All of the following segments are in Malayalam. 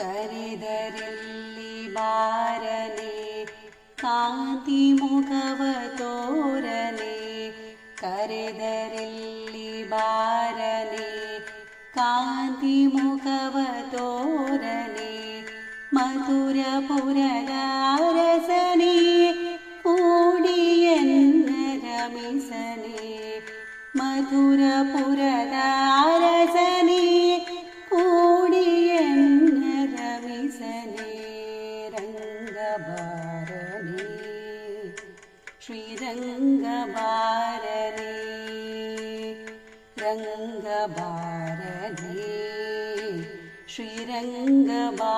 ಕರೆದರಲ್ಲಿ ಬಾರನೆ ಕಾಂತಿ ಮುಖವ ತೋರನೆ ಕರೆದರಲ್ಲಿ ಬಾರನೆ ಕಾಂತಿ ಮುಖವ ತೋರನೆ ಮಧುರಪುರದ ಅರಸನೇ ಕೂಡಿಯನ್ನ ರಮಿಸನೆ ಮಧುರಪುರದ ಅರಸನೇ रङ्गार श्रीरङ्गारे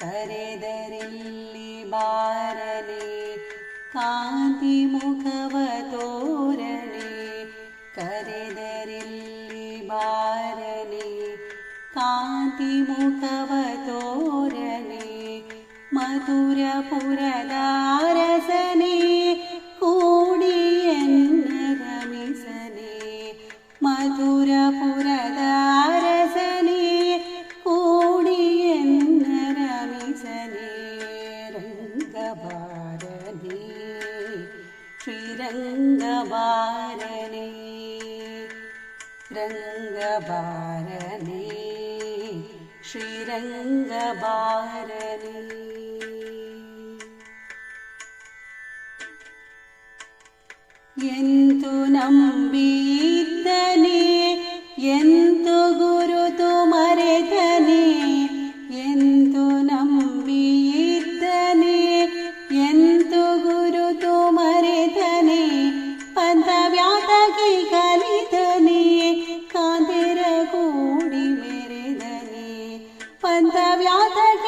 करेदरिल्लि बारने कान्तिमुखवतोरणे करेदरिल्लि बारने कान्तिमुखवतोरणे मधुरपुरदारसने रङ्गारने श्रीरङ्गारेन्तु नीतने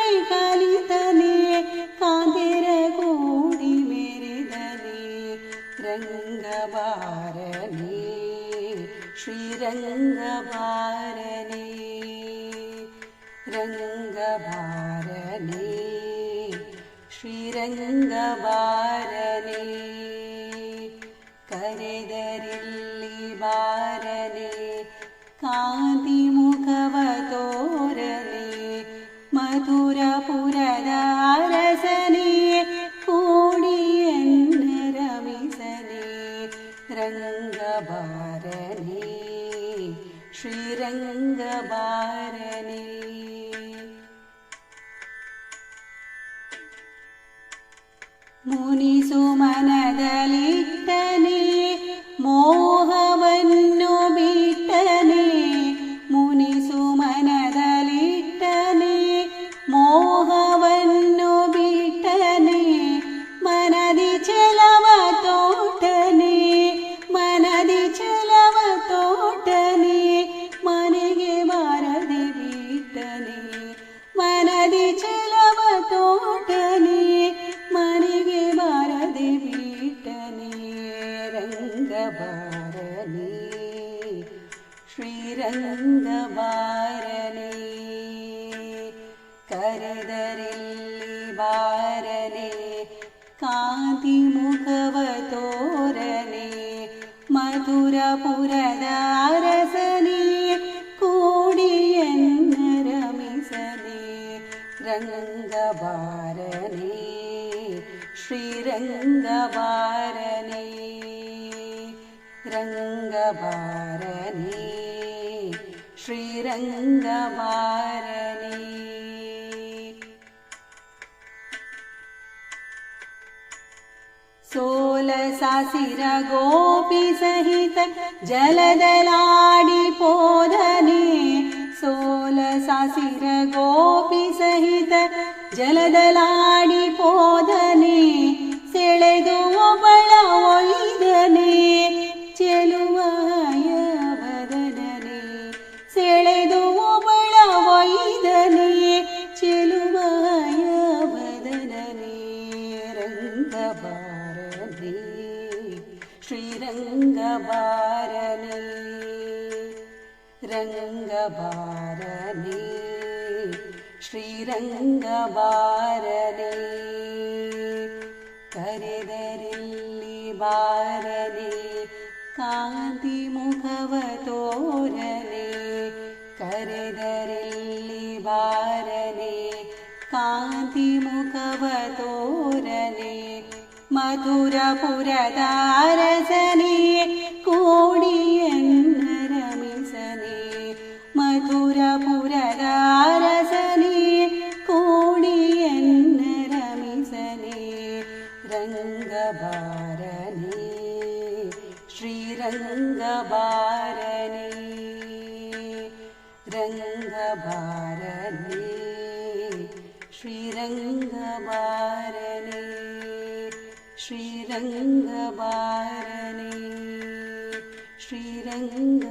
ಕಲಿತನೆ ಕಾಂತೆರ ಕೂಡಿ ಮೆರೆದನೆ ರಂಗಬಾರನೆ ಶ್ರೀರಂಗಬಾರನೆ ರಂಗಬಾರನೆ ಶ್ರೀರಂಗಬಾರನೆ ಕರೆದರಿಲ್ಲಿ ಬಾರನೆ ಕಾಂತಿ रङ्गार श्रीरङ्गनि सुमनदलितनि ദുരന്തമാരനെ കരുതരില്ലി വാരനെ കാന്തിമുഖവതോരനെ മധുരപുരദാരസനെ കൂടിയരമിസനെ രംഗവാരനെ ശ്രീരംഗവാരനെ രംഗവാര सङ्गमारणे सार गोपी सहित जल दलाडि पोधनी सहित जलदल നീ ശ്രീരംഗഭാരനിൽ രംഗഭാരനിൽ ശ്രീരംഗഭാരനെ കരുതരില്ലി ഭാരനെ കാന്തിമുഖവതോരനെ കരുതരില്ലി ഭാരനെ കാന്തിമുഖവതോരനെ മധുരപുരതാരസനെ കോടിയന്നരമിസനെ. മധുരപുരതാരസനെ കോടിയന്നരമിസനെ. രംഗഭാരനെ ശ്രീരംഗഭാരനെ श्रीरङ्गी श्रीरङ्ग